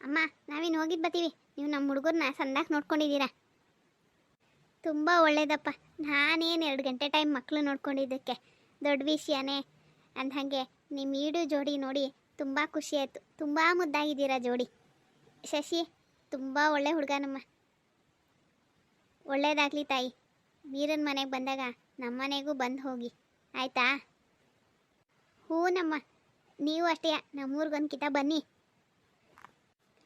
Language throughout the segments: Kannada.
ಅಮ್ಮ ನಾವಿನ್ನು ಹೋಗಿದ್ದು ಬತ್ತೀವಿ. ನೀವು ನಮ್ಮ ಹುಡುಗರನ್ನ ಸಂದಾಕ್ ನೋಡ್ಕೊಂಡಿದ್ದೀರಾ ತುಂಬ ಒಳ್ಳೇದಪ್ಪ. ನಾನೇನು ಎರಡು ಗಂಟೆ ಟೈಮ್ ಮಕ್ಕಳು ನೋಡ್ಕೊಂಡಿದ್ದಕ್ಕೆ. ದೊಡ್ಡ ವಿಷಯನೇ. ಅಂದ ಹಾಗೆ ನಿಮ್ಮ ಈಡು ಜೋಡಿ ನೋಡಿ ತುಂಬ ಖುಷಿ ಆಯಿತು. ತುಂಬ ಮುದ್ದಾಗಿದ್ದೀರಾ ಜೋಡಿ. ಶಶಿ, ತುಂಬ ಒಳ್ಳೆ ಹುಡುಗನಮ್ಮ. ಒಳ್ಳೇದಾಗಲಿ ತಾಯಿ. ವೀರನ ಮನೆಗೆ ಬಂದಾಗ ನಮ್ಮ ಮನೆಗೂ ಬಂದು ಹೋಗಿ. ಆಯಿತಾ? ಹೂನಮ್ಮ, ನೀವು ಅಷ್ಟೇ. ನಮ್ಮೂರಿಗೊಂದು ಕಿತ ಬನ್ನಿ.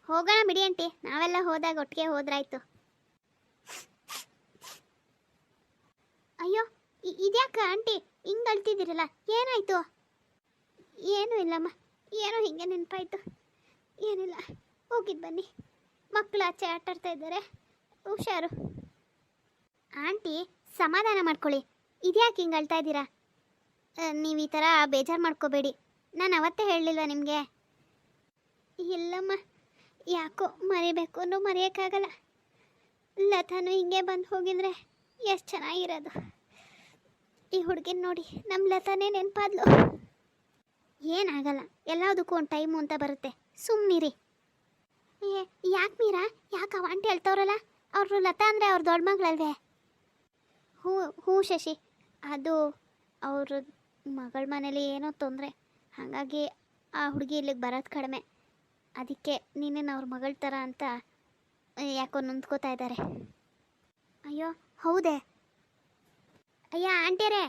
ಹೋಗೋಣ ಬಿಡಿ ಅಂಟಿ ನಾವೆಲ್ಲ ಹೋದಾಗ ಒಟ್ಟಿಗೆ ಹೋದ್ರಾಯ್ತು. ಅಯ್ಯೋ ಇದ್ಯಾಕ ಆಂಟಿ? ಹಿಂಗೆ ಅಳ್ತಿದ್ದೀರಲ್ಲ, ಏನಾಯ್ತು? ಏನೂ ಇಲ್ಲಮ್ಮ, ಏನೋ ಹಿಂಗೆ ನೆನಪಾಯ್ತು. ಏನಿಲ್ಲ ಹೋಗಿದ್ದು ಬನ್ನಿ. ಮಕ್ಕಳು ಆಚೆ ಆಟಾಡ್ತಾ ಇದ್ದಾರೆ, ಹುಷಾರು. ಆಂಟಿ, ಸಮಾಧಾನ ಮಾಡ್ಕೊಳ್ಳಿ. ಇದ್ಯಾಕೆ ಹಿಂಗೆ ಅಳ್ತಾ ಇದ್ದೀರಾ? ನೀವು ಈ ಥರ ಬೇಜಾರು ಮಾಡ್ಕೋಬೇಡಿ. ನಾನು ಅವತ್ತೇ ಹೇಳಲಿಲ್ವ ನಿಮಗೆ? ಇಲ್ಲಮ್ಮ ಯಾಕೋ ಮರಿಬೇಕು ಅನ್ನೋ ಮರೆಯೋಕ್ಕಾಗಲ್ಲ. ಲತಾನು ಹಿಂಗೆ ಬಂದು ಹೋಗಿದ್ರೆ ಎಷ್ಟು ಚೆನ್ನಾಗಿರೋದು. ಈ ಹುಡುಗಿನ ನೋಡಿ ನಮ್ಮ ಲತಾನೇ ನೆನಪಾದ್ಲು. ಏನಾಗಲ್ಲ, ಎಲ್ಲದಕ್ಕೂ ಒಂದು ಟೈಮು ಅಂತ ಬರುತ್ತೆ. ಸುಮ್ಮನಿರಿ ಏ, ಯಾಕೆ ಮೀರಾ? ಯಾಕೆ ಅವ ಆಂಟಿ ಹೇಳ್ತವ್ರಲ್ಲ? ಅವರು ಲತಾ ಅಂದರೆ ಅವ್ರ ದೊಡ್ಡ ಮಗಳಲ್ವೇ? ಹ್ಞೂ ಹ್ಞೂ ಶಶಿ. ಅದು ಅವ್ರ ಮಗಳ ಮನೇಲಿ ಏನೋ ತೊಂದರೆ. ಹಾಗಾಗಿ ಆ ಹುಡುಗಿ ಇಲ್ಲಿಗೆ ಬರೋದು ಕಡಿಮೆ. ಅದಕ್ಕೆ ನೀನೇನು ಅವ್ರ ಮಗಳ ಥರ ಅಂತ ಯಾಕೋ ನೊಂದ್ಕೋತಾ ಇದ್ದಾರೆ ಅಯ್ಯೋ, ಹೌದೇ? ಅಯ್ಯ, ಆಂಟಿಯರೇ,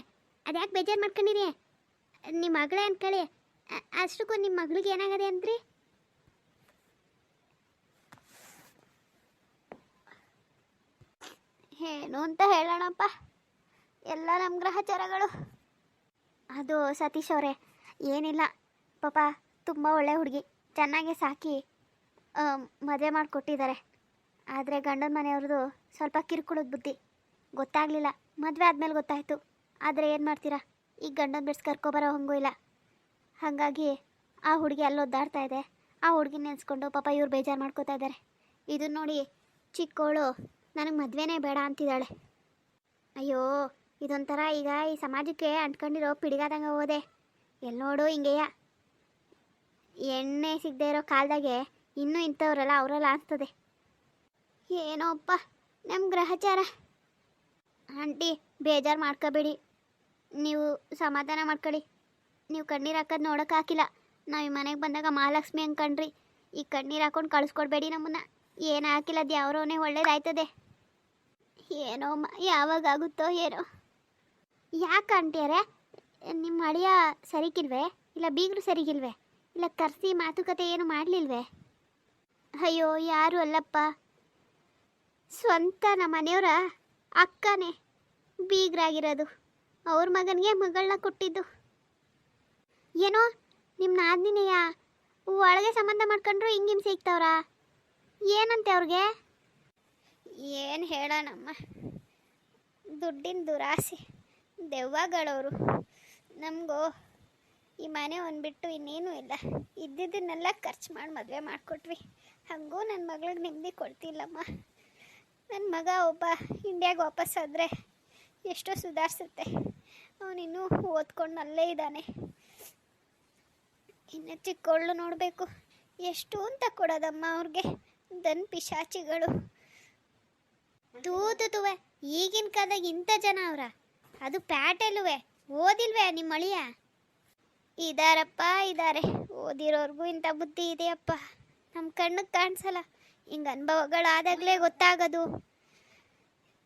ಅದ್ಯಾಕೆ ಬೇಜಾರು ಮಾಡ್ಕೊಂಡಿರಿ? ನಿಮ್ಮ ಮಗಳೇ ಅಂದ್ಕೊಳ್ಳಿ ಅಷ್ಟಕ್ಕೂ ನಿಮ್ಮ ಮಗಳಿಗೆ ಏನಾಗದೆ ಅಂದ್ರಿ? ಏನು ಅಂತ ಹೇಳೋಣಪ್ಪ. ಎಲ್ಲ ನಮ್ಮ ಗ್ರಹಚಾರಗಳು. ಅದು ಸತೀಶ್ ಅವರೇ, ಏನಿಲ್ಲ. ಪಾಪ, ತುಂಬ ಒಳ್ಳೆ ಹುಡುಗಿ. ಚೆನ್ನಾಗಿ ಸಾಕಿ ಮದುವೆ ಮಾಡಿಕೊಟ್ಟಿದ್ದಾರೆ. ಆದರೆ ಗಂಡನ ಮನೆಯವ್ರದ್ದು ಸ್ವಲ್ಪ ಕಿರುಕುಳದ ಬುದ್ಧಿ. ಗೊತ್ತಾಗಲಿಲ್ಲ. ಮದುವೆ ಆದಮೇಲೆ ಗೊತ್ತಾಯಿತು. ಆದರೆ ಏನು ಮಾಡ್ತೀರಾ? ಈಗ ಗಂಡನ ಬಿಡ್ಸ್ ಕರ್ಕೊಬರೋ ಹಂಗೂ ಇಲ್ಲ. ಹಾಗಾಗಿ ಆ ಹುಡುಗಿ ಅಲ್ಲಿ ಒದ್ದಾಡ್ತಾ ಇದೆ. ಆ ಹುಡುಗಿ ನೆನೆಸ್ಕೊಂಡು ಪಾಪ ಇವ್ರು ಬೇಜಾರು ಮಾಡ್ಕೋತಾ ಇದ್ದಾರೆ. ಇದನ್ನ ನೋಡಿ ಚಿಕ್ಕವಳು ನನಗೆ ಮದುವೆನೇ ಬೇಡ ಅಂತಿದ್ದಾಳೆ. ಅಯ್ಯೋ, ಇದೊಂಥರ ಈಗ ಈ ಸಮಾಜಕ್ಕೆ ಅಂಟ್ಕೊಂಡಿರೋ ಪಿಡಿಗಾದಂಗೆ ಹೋದೆ. ಎಲ್ಲಿ ನೋಡು ಹಿಂಗೆಯ? ಎಣ್ಣೆ ಸಿಗದೆ ಇರೋ ಕಾಲದಾಗೆ ಇನ್ನೂ ಇಂಥವ್ರಲ್ಲ ಅವರೆಲ್ಲ ಏನೋ ಅಪ್ಪ ನಮ್ಮ ಗ್ರಹಚಾರ. ಆಂಟಿ, ಬೇಜಾರು ಮಾಡ್ಕೋಬೇಡಿ. ನೀವು ಸಮಾಧಾನ ಮಾಡ್ಕೊಳ್ಳಿ. ನೀವು ಕಣ್ಣೀರು ಹಾಕೋದು ನೋಡೋಕೆ ಹಾಕಿಲ್ಲ. ನಾವು ಈ ಮನೆಗೆ ಬಂದಾಗ ಮಹಾಲಕ್ಷ್ಮಿ ಅಂದ್ಕಂಡ್ರಿ ಈ ಕಣ್ಣೀರು ಹಾಕೊಂಡು ಕಳಿಸ್ಕೊಡ್ಬೇಡಿ ನಮ್ಮನ್ನ. ಏನು ಹಾಕಿಲ್ಲ ಯಾವ್ರೋನೇ ಒಳ್ಳೇದಾಯ್ತದೆ. ಏನೋ ಯಾವಾಗ ಆಗುತ್ತೋ ಏನೋ. ಯಾಕೆ ಆಂಟಿಯರೇ ನಿಮ್ಮ ಅಳಿಯ ಸರಿಗಿಲ್ವೇ? ಇಲ್ಲ ಬೀಗರು ಸರಿಗಿಲ್ವೇ? ಇಲ್ಲ, ಕರೆಸಿ ಮಾತುಕತೆ ಏನು ಮಾಡಲಿಲ್ವೇ? ಅಯ್ಯೋ, ಯಾರು ಅಲ್ಲಪ್ಪ. ಸ್ವಂತ ನಮ್ಮ ಮನೆಯವರ ಅಕ್ಕನೇ ಬೀಗ್ರಾಗಿರೋದು. ಅವ್ರ ಮಗನಿಗೆ ಮಗಳನ್ನ ಕೊಟ್ಟಿದ್ದು. ಏನೋ ನಿಮ್ಮ ನಾದಿನಿಯ ಒಳಗೆ ಸಂಬಂಧ ಮಾಡ್ಕೊಂಡ್ರು ಹಿಂಗೆ ಹಿಂಸೆ ಇಕ್ತವ್ರ ಏನಂತೆ ಅವ್ರಿಗೆ? ಏನು ಹೇಳೋಣಮ್ಮ. ದುಡ್ಡಿನ ದುರಾಸೆ. ದೆವ್ವಗಳವರು. ನಮಗೂ ಈ ಮನೆ ಒಂದು ಬಿಟ್ಟು ಇನ್ನೇನೂ ಇಲ್ಲ. ಇದ್ದಿದ್ದನ್ನೆಲ್ಲ ಖರ್ಚು ಮಾಡಿ ಮದುವೆ ಮಾಡಿಕೊಟ್ವಿ. ಹಾಗೂ ನನ್ನ ಮಗಳಿಗೆ ನೆಮ್ಮದಿ ಕೊಡ್ತಿಲ್ಲಮ್ಮ. ನನ್ನ ಮಗ ಒಬ್ಬ ಇಂಡಿಯಾಗೆ ವಾಪಸ್ ಆದರೆ ಎಷ್ಟೋ ಸುಧಾರಿಸುತ್ತೆ. ಅವನಿನ್ನೂ ಓದ್ಕೊಂಡು ಅಲ್ಲೇ ಇದ್ದಾನೆ. ಇನ್ನು ಚಿಕ್ಕವಳು ನೋಡಬೇಕು. ಎಷ್ಟು ಅಂತ ಕೊಡೋದಮ್ಮ ಅವ್ರಿಗೆ. ದನ್ ಪಿಶಾಚಿಗಳು. ತೂತು ತುವೆ ಈಗಿನ ಕಾಲದಾಗ ಇಂಥ ಜನ ಅವರ. ಅದು ಪ್ಯಾಟೆಲುವೆ. ಓದಿಲ್ವೇ ನಿಮ್ಮ ಅಳಿಯ? ಇದಾರಪ್ಪ ಇದ್ದಾರೆ ಓದಿರೋರ್ಗೂ ಇಂಥ ಬುದ್ಧಿ ಇದೆಯಪ್ಪ. ನಮ್ಮ ಕಣ್ಣಿಗೆ ಕಾಣಿಸಲ್ಲ. ಹಿಂಗೆ ಅನುಭವಗಳಾದಾಗಲೇ ಗೊತ್ತಾಗೋದು.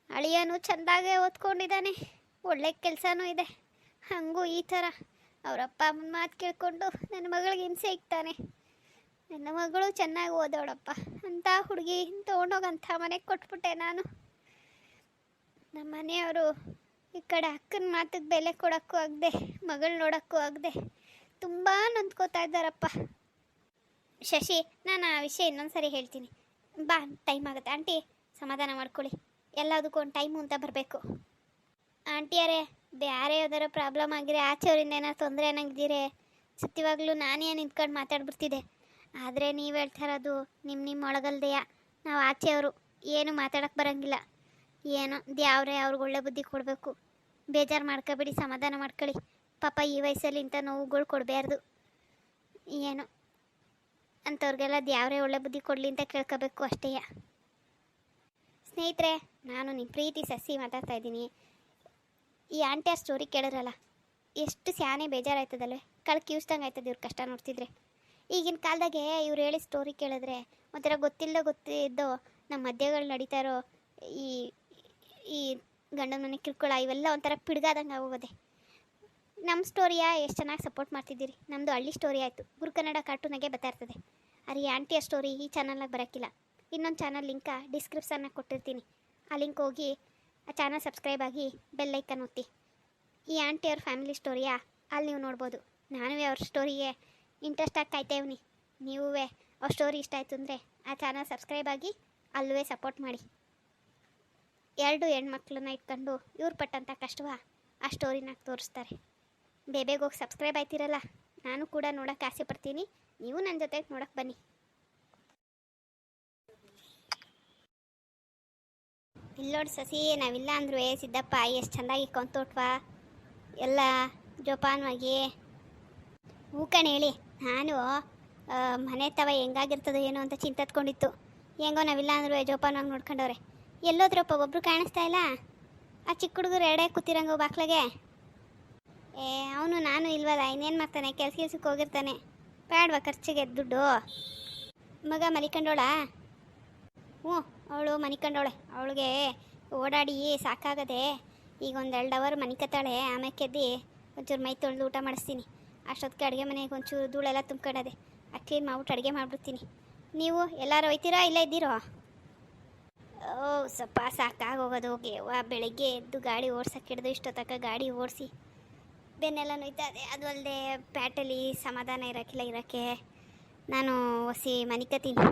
ಅಳಿಯನು ಚೆಂದಾಗೆ ಓದ್ಕೊಂಡಿದ್ದಾನೆ. ಒಳ್ಳೆ ಕೆಲಸನೂ ಇದೆ. ಹಾಗೂ ಈ ಥರ. ಅವರಪ್ಪ ಅಮ್ಮನ ಮಾತು ಕೇಳಿಕೊಂಡು ನನ್ನ ಮಗಳಿಗೆ ಹಿಂಸೆ ಇಕ್ತಾನೆ. ನನ್ನ ಮಗಳು ಚೆನ್ನಾಗಿ ಓದೋಳಪ್ಪ. ಅಂತ ಹುಡುಗಿ ತೊಗೊಂಡೋಗಂಥ ಮನೆಗೆ ಕೊಟ್ಬಿಟ್ಟೆ ನಾನು. ನಮ್ಮ ಮನೆಯವರು ಈ ಕಡೆ ಅಕ್ಕನ ಮಾತಿಗೆ ಬೆಲೆ ಕೊಡೋಕ್ಕೂ ಆಗದೆ, ಮಗಳು ನೋಡೋಕ್ಕೂ ಆಗದೆ ತುಂಬ ನೊಂದ್ಕೋತಾ ಇದ್ದಾರಪ್ಪ. ಶಶಿ, ನಾನು ಆ ವಿಷಯ ಇನ್ನೊಂದು ಸರಿ ಹೇಳ್ತೀನಿ. ಬಾ ಟೈಮ್ ಆಗುತ್ತೆ. ಆಂಟಿ, ಸಮಾಧಾನ ಮಾಡ್ಕೊಳ್ಳಿ. ಎಲ್ಲದಕ್ಕೂ ಒಂದು ಟೈಮು ಅಂತ ಬರಬೇಕು. ಆಂಟಿಯರೇ ಬೇರೆ ಯಾವ್ದಾರ ಪ್ರಾಬ್ಲಮ್ ಆಗಿದೆ ಆಚೆಯವರಿಂದ ಏನಾರು ತೊಂದರೆ ಏನಾಗಿದ್ದೀರಿ? ಸತ್ಯವಾಗ್ಲೂ ನಾನೇ ನಿಂತ್ಕೊಂಡು ಮಾತಾಡ್ಬಿಡ್ತಿದ್ದೆ. ಆದರೆ ನೀವು ಹೇಳ್ತಾ ಇರೋದು ನಿಮ್ಮ ನಿಮ್ಮ ಒಳಗಲ್ದೆಯ. ನಾವು ಆಚೆಯವರು ಏನು ಮಾತಾಡೋಕ್ಕೆ ಬರೋಂಗಿಲ್ಲ. ಏನೋ ದ್ಯಾವ್ರೆ ಅವ್ರಿಗೆ ಒಳ್ಳೆ ಬುದ್ಧಿ ಕೊಡಬೇಕು. ಬೇಜಾರು ಮಾಡ್ಕೋಬೇಡಿ, ಸಮಾಧಾನ ಮಾಡ್ಕೊಳ್ಳಿ. ಪಾಪ ಈ ವಯಸ್ಸಲ್ಲಿ ಇಂಥ ನೋವುಗಳು ಕೊಡಬಾರ್ದು. ಏನು? ಅಂಥವ್ರಿಗೆಲ್ಲ ಯಾವರೇ ಒಳ್ಳೆ ಬುದ್ಧಿ ಕೊಡಲಿ ಅಂತ ಕೇಳ್ಕೋಬೇಕು ಅಷ್ಟೇ. ಸ್ನೇಹಿತರೆ, ನಾನು ನಿಮ್ಮ ಪ್ರೀತಿ ಸಸಿ ಮಾತಾಡ್ತಾ ಇದ್ದೀನಿ. ಈ ಆಂಟಿಯ ಸ್ಟೋರಿ ಕೇಳಿದ್ರಲ್ಲ, ಎಷ್ಟು ಸ್ಯಾನೆ ಬೇಜಾರಾಯ್ತದಲ್ವೇ? ಕಳ್ ಕಿವಿಸ್ದಂಗೆ ಆಯ್ತದೆ ಇವ್ರ ಕಷ್ಟ ನೋಡ್ತಿದ್ರೆ. ಈಗಿನ ಕಾಲದಾಗೆ ಇವ್ರು ಹೇಳಿ ಸ್ಟೋರಿ ಕೇಳಿದ್ರೆ ಒಂಥರ ಗೊತ್ತಿಲ್ಲ ಗೊತ್ತಿದ್ದು ನಮ್ಮ ಮಧ್ಯಗಳು ನಡೀತಾ ಇರೋ ಈ ಈ ಗಂಡನ ಮನೆ ಕಿರ್ಕೊಳ ಇವೆಲ್ಲ ಒಂಥರ ಪಿಡ್ಗಾದಂಗೆ ಆಗೋಗದೆ. ನಮ್ಮ ಸ್ಟೋರಿಯ ಎಷ್ಟು ಚೆನ್ನಾಗಿ ಸಪೋರ್ಟ್ ಮಾಡ್ತಿದ್ದೀರಿ? ನಮ್ಮದು ಹಳ್ಳಿ ಸ್ಟೋರಿ ಆಯಿತು. ಗುರು ಕನ್ನಡ ಕಾರ್ಟೂನಾಗೆ ಬರ್ತಾ ಇರ್ತದೆ. ಅರೆ ಆಂಟಿಯ ಸ್ಟೋರಿ ಈ ಚಾನಲ್ನಾಗ ಬರೋಕ್ಕಿಲ್ಲ ಇನ್ನೊಂದು ಚಾನಲ್ ಲಿಂಕ ಡಿಸ್ಕ್ರಿಪ್ಷನ್ನಾಗ ಕೊಟ್ಟಿರ್ತೀನಿ. ಆ ಲಿಂಕ್ ಹೋಗಿ ಆ ಚಾನಲ್ ಸಬ್ಸ್ಕ್ರೈಬ್ ಆಗಿ ಬೆಲ್ ಐಕನ್ ಒತ್ತಿ. ಈ ಆಂಟಿಯವ್ರ ಫ್ಯಾಮಿಲಿ ಸ್ಟೋರಿಯಾ ಅಲ್ಲಿ ನೀವು ನೋಡ್ಬೋದು. ನಾನು ಅವ್ರ ಸ್ಟೋರಿಗೆ ಇಂಟ್ರೆಸ್ಟ್ ಆಗಿ ಕಾಯ್ತೇವ್ನಿ ನೀವೂ ಅವ್ರ ಸ್ಟೋರಿ ಇಷ್ಟ ಆಯಿತು ಅಂದರೆ ಆ ಚಾನಲ್ ಸಬ್ಸ್ಕ್ರೈಬ್ ಆಗಿ ಅಲ್ಲೂ ಸಪೋರ್ಟ್ ಮಾಡಿ. ಎರಡು ಹೆಣ್ಮಕ್ಳನ್ನ ಇಟ್ಕೊಂಡು ಇವ್ರು ಪಟ್ಟಂಥ ಕಷ್ಟವ ಆ ಸ್ಟೋರಿನಾಗ ತೋರಿಸ್ತಾರೆ. ಬೇಬೇಗೆ ಹೋಗಿ ಸಬ್ಸ್ಕ್ರೈಬ್ ಆಯ್ತಿರಲ್ಲ, ನಾನು ಕೂಡ ನೋಡೋಕೆ ಆಸೆ ಪಡ್ತೀನಿ. ನೀವು ನನ್ನ ಜೊತೆಗೆ ನೋಡಕ್ಕೆ ಬನ್ನಿ. ಇಲ್ಲೋಡ್ ಸಸಿ, ನಾವಿಲ್ಲ ಅಂದ್ರು ಸಿದ್ದಪ್ಪ, ಎಷ್ಟು ಚೆಂದಾಗಿ ಕೊಂತೋಟ್ವಾ? ಎಲ್ಲ ಜೋಪಾನವಾಗಿ. ಊಕಣ ಕಣ್, ಹೇಳಿ. ನಾನು ಮನೆ ತವ ಹೆಂಗಾಗಿರ್ತದೋ ಏನೋ ಅಂತ ಚಿಂತತ್ಕೊಂಡಿತ್ತು. ಹೆಂಗೋ ನಾವಿಲ್ಲ ಅಂದ್ರು ಜೋಪಾನವಾಗಿ ನೋಡ್ಕೊಂಡವ್ರೆ. ಎಲ್ಲೋದ್ರಪ್ಪ ಒಬ್ಬರು ಕಾಣಿಸ್ತಾ ಇಲ್ಲ? ಆ ಚಿಕ್ಕ ಹುಡುಗರು ಎರಡೇ ಕೂತಿರಂಗೋ ಬಾಕ್ಲಾಗೆ? ಏ, ಅವನು ನಾನು ಇಲ್ವಲ್ಲ, ಇನ್ನೇನು ಮಾಡ್ತಾನೆ? ಕೆಲಸ ಕೆಲ್ಸಕ್ಕೆ ಹೋಗಿರ್ತಾನೆ. ಬೇಡವಾ ಖರ್ಚಿಗೆ ದುಡ್ಡು? ಮಗ ಮಲಿಕಂಡೋಳ? ಹ್ಞೂ, ಅವಳು ಮನಿಕಂಡೋಳೆ ಅವಳಿಗೆ ಓಡಾಡಿ ಸಾಕಾಗದೆ ಈಗ ಒಂದು ಎರಡು ಅವರ್ ಮನಿಕತ್ತಾಳೆ ಆಮೇಲೆ ಕೆದ್ದಿ ಒಂಚೂರು ಮೈ ತೊಳೆದು ಊಟ ಮಾಡಿಸ್ತೀನಿ. ಅಷ್ಟೊತ್ತಿಗೆ ಅಡುಗೆ ಮನೆಗೆ ಒಂಚೂರು ಧೂಳೆಲ್ಲ ತುಂಬ್ಕೊಂಡದೆ. ಅಕ್ಕಿ ಮಾಡ್ಬಿಟ್ಟು ಅಡುಗೆ ಮಾಡಿಬಿಡ್ತೀನಿ. ನೀವು ಎಲ್ಲರೂ ಒಯ್ತೀರಾ ಇಲ್ಲ ಇದ್ದೀರೋ? ಓ ಸ್ವಲ್ಪ ಸಾಕಾಗೋಗೋದು ಹೋಗಿ ವಾ ಬೆಳಗ್ಗೆ ಎದ್ದು ಗಾಡಿ ಓಡ್ಸೋಕೆ ಹಿಡಿದು ಇಷ್ಟೊತ್ತಕ ಗಾಡಿ ಓಡಿಸಿ ಬೆನ್ನೆಲ್ಲ ನೋಯ್ತಾ ಇದೆ ಅದು ಅಲ್ಲದೆ ಪ್ಯಾಟಲ್ಲಿ ಸಮಾಧಾನ ಇರೋಕ್ಕಿಲ್ಲ ಇರೋಕ್ಕೆ ನಾನು ಒಸಿ ಮನಿಕತೀನಿ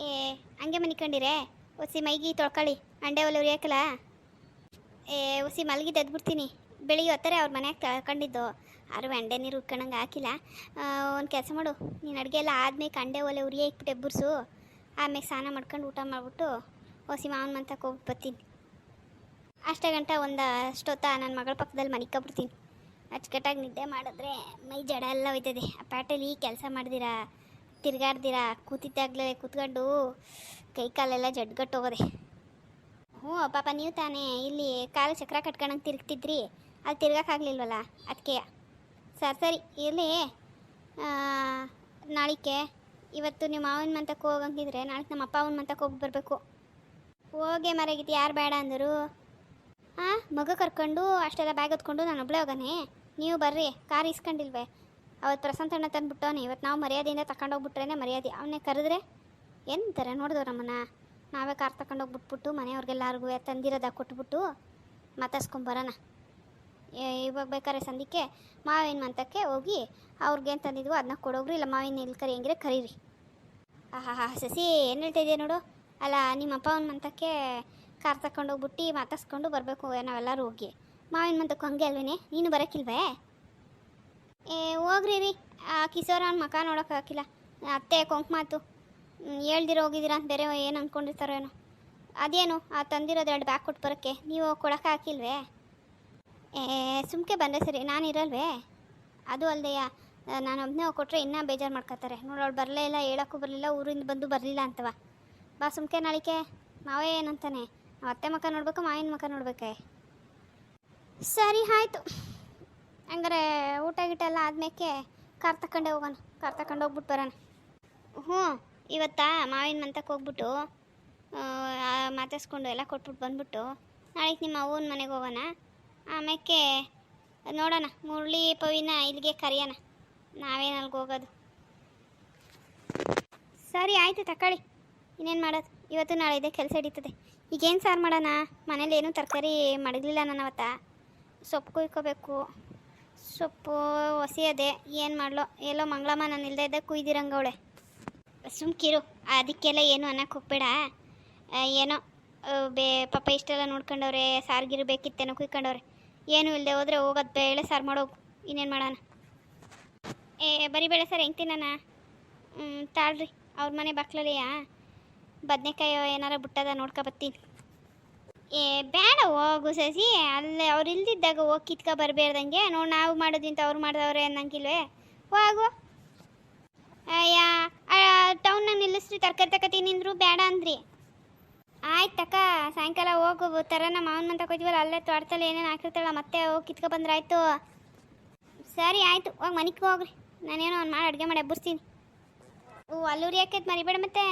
ಏ, ಹಂಗೆ ಮನಿಕೊಂಡಿರೇ? ಒಸಿ ಮೈಗಿ ತೊಳ್ಕೊಳ್ಳಿ. ಅಂಡೆ ಒಲೆ ಉರಿಯಾಕಲ್ಲ? ಏ, ಒಸಿ ಮಲಗಿದ್ದು ಎದ್ಬಿಡ್ತೀನಿ ಬೆಳಿಗ್ಗೆ ಹೊತ್ತಾರೆ ಅವ್ರ ಮನೆಯಾಗ ತಳ್ಕೊಂಡಿದ್ದು. ಯಾರು ಅಂಡೆ ನೀರು ಉಟ್ಕೊಂಡಂಗೆ ಹಾಕಿಲ್ಲ. ಒಂದು ಕೆಲಸ ಮಾಡು. ನೀನು ಅಡುಗೆ ಎಲ್ಲ ಆದ್ಮೇಲೆ ಅಂಡೆ ಒಲೆ ಉರಿಯ ಇಕ್ಬಿಟ್ಟು ಎಬ್ಬರ್ಸು ಆಮೇಲೆ ಸ್ನಾನ ಮಾಡ್ಕೊಂಡು ಊಟ ಮಾಡಿಬಿಟ್ಟು ಒಸಿ ಮಾವನ ಮಂತಕ್ಕೆ ಹೋಗ್ಬಿಟ್ಟು ಬರ್ತೀನಿ ಅಷ್ಟೇ ಗಂಟ ಒಂದು ಅಷ್ಟೊತ್ತ ನನ್ನ ಮಗಳ ಪಕ್ಕದಲ್ಲಿ ಮನಿಕೊಬಿಡ್ತೀನಿ. ಅಚ್ಚುಕಟ್ಟಾಗಿ ನಿದ್ದೆ ಮಾಡಿದ್ರೆ ಮೈ ಜಡ ಎಲ್ಲ ಹೋಯ್ತದೆ. ಆ ಪ್ಯಾಟಲ್ಲಿ ಕೆಲಸ ಮಾಡಿದಿರಾ, ತಿರ್ಗಾಡ್ದಿರಾ ಕೂತಿದ್ದಾಗಲೇ ಕೂತ್ಕೊಂಡು ಕೈ ಕಾಲೆಲ್ಲ ಜಡ್ಗಟ್ಟು ಹೋಗೋದೆ. ಹ್ಞೂ ಪಾಪ, ನೀವು ತಾನೇ ಇಲ್ಲಿ ಕಾಲು ಚಕ್ರ ಕಟ್ಕೊಂಡಂಗೆ ತಿರುಗ್ತಿದ್ರಿ. ಅಲ್ಲಿ ತಿರ್ಗಕ್ಕಾಗ್ಲಿಲ್ವಲ್ಲ ಅದಕ್ಕೆ ಸರಿ ಸರಿ, ಇರಲಿ. ನಾಳಿಕೆ ಇವತ್ತು ನಿಮ್ಮ ಮಾವನ ಮಂತಕ್ಕೆ ಹೋಗಂಗಿದ್ರೆ ನಾಳೆ ನಮ್ಮ ಅಪ್ಪ ಅವನ ಮಂತಕ್ಕೆ ಹೋಗಿ ಬರಬೇಕು. ಹೋಗೆ ಮರಗಿದ್ದು ಯಾರು ಬೇಡ ಅಂದರು. ಹಾಂ ಮಗ ಕರ್ಕೊಂಡು ಅಷ್ಟೆಲ್ಲ ಬ್ಯಾಗ್ ಹೊತ್ಕೊಂಡು ನಾನು ಒಬ್ಳೆ ಹೋಗನೆ. ನೀವು ಬರ್ರಿ, ಕಾರ್ ಇಸ್ಕೊಂಡಿಲ್ವೇ ಅವತ್ತು ಪ್ರಶಾಂತಣ್ಣ ತಂದುಬಿಟ್ಟವನೆ ಇವತ್ತು ನಾವು ಮರ್ಯಾದೆಯಿಂದ ತಗೊಂಡೋಗ್ಬಿಟ್ರೇನೆ ಮರ್ಯಾದೆ. ಅವನೇ ಕರೆದ್ರೆ? ಎಂತಾರೆ ನೋಡಿದವ್ರು ನಮ್ಮನ್ನ? ನಾವೇ ಕಾರ್ ತಗೊಂಡೋಗ್ಬಿಟ್ಬಿಟ್ಟು ಮನೆಯವ್ರಿಗೆಲ್ಲರಿಗೂ ತಂದಿರೋದ ಕೊಟ್ಬಿಟ್ಟು ಮಾತಾಡ್ಸ್ಕೊಂಬರೋಣ ಇವಾಗ ಬೇಕಾದ್ರೆ ಸಂದಿಕ್ಕೆ ಮಾವಿನ ಮಂತಕ್ಕೆ ಹೋಗಿ ಅವ್ರಿಗೇನು ತಂದಿದ್ವೋ ಅದನ್ನ ಕೊಡೋಗ್ರಿ, ಇಲ್ಲ ಮಾವಿನ ಇಲ್ಲಿ ಕರಿ ಹೆಂಗಿರೆ ಕರೀರಿ. ಆಹಾ ಹಾ ಸಸಿ ಏನು ಹೇಳ್ತಾ ಇದೆಯಾ ನೋಡು. ಅಲ್ಲ ನಿಮ್ಮ ಅಪ್ಪ ಅವನ ಮಂತಕ್ಕೆ ಕಾರ್ ತಗೊಂಡೋಗ್ಬಿಟ್ಟು ಮಾತಾಡ್ಸ್ಕೊಂಡು ಬರಬೇಕು ನಾವೆಲ್ಲರೂ ಹೋಗಿ ಮಾವಿನ ಮಂತಕ್ಕೆ ಹಂಗೆ ಅಲ್ವೇ ನೀನು ಬರೋಕ್ಕಿಲ್ವೇ? ಏ, ಹೋಗ್ರಿ ರೀ. ಆ ಕಿಶೋರ ಅವ್ನ ಮಕ ನೋಡೋಕ್ಕಾಗಿಲ್ಲ ಅತ್ತೆ ಕೊಂಕಮಾತು ಹೇಳ್ದಿರ ಹೋಗಿದ್ದೀರಾ? ಅಂತ ಬೇರೆ ಏನು ಅಂದ್ಕೊಂಡಿರ್ತಾರೋ ಏನೋ. ಅದೇನು? ಆ ತಂದಿರೋದು ಎರಡು ಬ್ಯಾಗ್ ಕೊಟ್ಟು ಬರೋಕ್ಕೆ. ನೀವು ಕೊಡೋಕೆ ಹಾಕಿಲ್ವೇ ಏ, ಸುಮ್ಕೆ ಬಂದೆ ಸರಿ. ನಾನು ಇರಲ್ವೇ? ಅದು ಅಲ್ಲದೆಯ ನಾನು ಒಬ್ಬನೇ ಕೊಟ್ಟರೆ ಇನ್ನೂ ಬೇಜಾರು ಮಾಡ್ಕೊತಾರೆ ನೋಡೋಳು ಬರಲೇ ಇಲ್ಲ, ಹೇಳೋಕ್ಕೂ ಬರಲಿಲ್ಲ, ಊರಿಂದ ಬಂದು ಬರಲಿಲ್ಲ ಅಂತವ. ಬಾ ಸುಮ್ಕೆ ನಾಳಿಕೆ. ಮಾವೇ ಏನಂತಾನೆ? ಅತ್ತೆ ಮಕ್ಕ ನೋಡ್ಬೇಕು, ಮಾವಿನ ಮಕ್ಕ ನೋಡ್ಬೇಕೆ? ಸರಿ, ಆಯಿತು. ಹಂಗಾರೆ ಊಟ ಗೀಟ ಎಲ್ಲ ಆದ್ಮೇಲೆ ಕಾರ್ ತಕೊಂಡೆ ಹೋಗೋಣ, ಕಾರ್ ತಕೊಂಡು ಹೋಗ್ಬಿಟ್ಟು ಬರೋಣ. ಹ್ಞೂ, ಇವತ್ತಾ ಮಾವಿನ ಮಂತಕ್ಕೆ ಹೋಗ್ಬಿಟ್ಟು ಮಾತಾಡ್ಸ್ಕೊಂಡು ಎಲ್ಲ ಕೊಟ್ಬಿಟ್ಟು ಬಂದ್ಬಿಟ್ಟು, ನಾಳೆಗೆ ನಿಮ್ಮ ಅವ್ವನ ಮನೆಗೆ ಹೋಗೋಣ. ಆಮೇಲೆ ನೋಡೋಣ, ಮುರಳಿ ಪವಿನ ಇಲ್ಲಿಗೆ ಕರೆಯೋಣ. ನಾವೇನು ಅಲ್ಲಿಗೆ ಹೋಗೋದು? ಸರಿ, ಆಯಿತು, ತಕೊಳ್ಳಿ. ಇನ್ನೇನು ಮಾಡೋದು? ಇವತ್ತು ನಾಳೆ ಇದೆ, ಕೆಲಸ ಹಿಡಿತದೆ. ಈಗೇನು ಸಾರು ಮಾಡೋಣ? ಮನೇಲಿ ಏನೂ ತರಕಾರಿ ಮಡಗಲಿಲ್ಲ ನಾನು ಅವತ್ತ. ಸೊಪ್ಪು ಕುಯ್ಕೋಬೇಕು. ಸೊಪ್ಪು ಹೊಸಿಯೋದೆ ಏನು ಮಾಡಲೋ? ಎಲ್ಲೋ ಮಂಗಳಮ್ಮ ನಾನು ಇಲ್ಲದೇ ಇದ್ದಾಗ ಕುಯ್ದಿರಂಗವಳೆ ಸುಮ್ಕಿರು ಅದಕ್ಕೆಲ್ಲ ಏನು ಅನ್ನಕ್ಕೆ ಹೋಗ್ಬೇಡ. ಏನೋ ಬೇ, ಪಾಪ ಇಷ್ಟೆಲ್ಲ ನೋಡ್ಕೊಂಡವ್ರೆ, ಸಾರ್ಗಿರು ಬೇಕಿತ್ತೇನೋ ಕುಯ್ಕೊಂಡವ್ರೆ. ಏನು ಇಲ್ಲದೆ ಹೋದರೆ ಹೋಗೋದು ಬೇಳೆ ಸಾರು ಮಾಡೋಗು. ಇನ್ನೇನು ಮಾಡೋಣ? ಏ, ಬರೀ ಬೇಳೆ ಸರ್ ಹೆಂಗೆ ತಿನ್ನೋಣ? ತಾಳ್ರಿ. ಅವ್ರ ಮನೆ ಬಾಕ್ಲಲ್ಲಿಯಾ? ಬದನೆಕಾಯಿ ಏನಾರ ಬಿಟ್ಟದ ನೋಡ್ಕೊ ಬತ್ತೀನಿ. ಏ, ಬೇಡ ಹೋಗು ಸಸಿ. ಅಲ್ಲೇ ಅವ್ರು ಇಲ್ದಿದ್ದಾಗ ಹೋಗಿ ಕಿತ್ಕೊ ಬರಬೇಡ್ದಂಗೆ. ನೋಡಿ ನಾವು ಮಾಡೋದಿಂತ ಅವ್ರು ಮಾಡಿದವ್ರೆ ಅನ್ನಂಗಿಲ್ವೇ? ಹೋಗು. ಅಯ್ಯ ಟೌನ್ನಾಗ ನಿಲ್ಲಿಸ್ರಿ, ತರಕಾರಿ ತಕತೀನಿ ನಿಂದ್ರು ಬೇಡ ಅಂದ್ರಿ. ಆಯ್ತು ತಕ್ಕ ಸಾಯಂಕಾಲ ಹೋಗು. ಥರ ನಮ್ಮ ಮಾವನ ತಕೋತೀವಲ್ಲ ಅಲ್ಲೇ ತೋಟದಲ್ಲಿ ಏನೇನು ಹಾಕಿರ್ತಾಳ ಮತ್ತೆ ಹೋಗಿ ಕಿತ್ಕೊ ಬಂದ್ರಾಯ್ತು. ಸರಿ, ಆಯ್ತು. ಹೋಗಿ ಮನೆಗೆ ಹೋಗ್ರಿ. ನಾನೇನೋ ಅವ್ನು ಮಾಡಿ ಅಡುಗೆ ಮಾಡಿ ಎಬ್ಬರ್ಸ್ತೀನಿ ಓ ಅಲ್ಲೂರಿ ಹಾಕೈತೆ ಮರಿಬೇಡ ಮತ್ತೆ?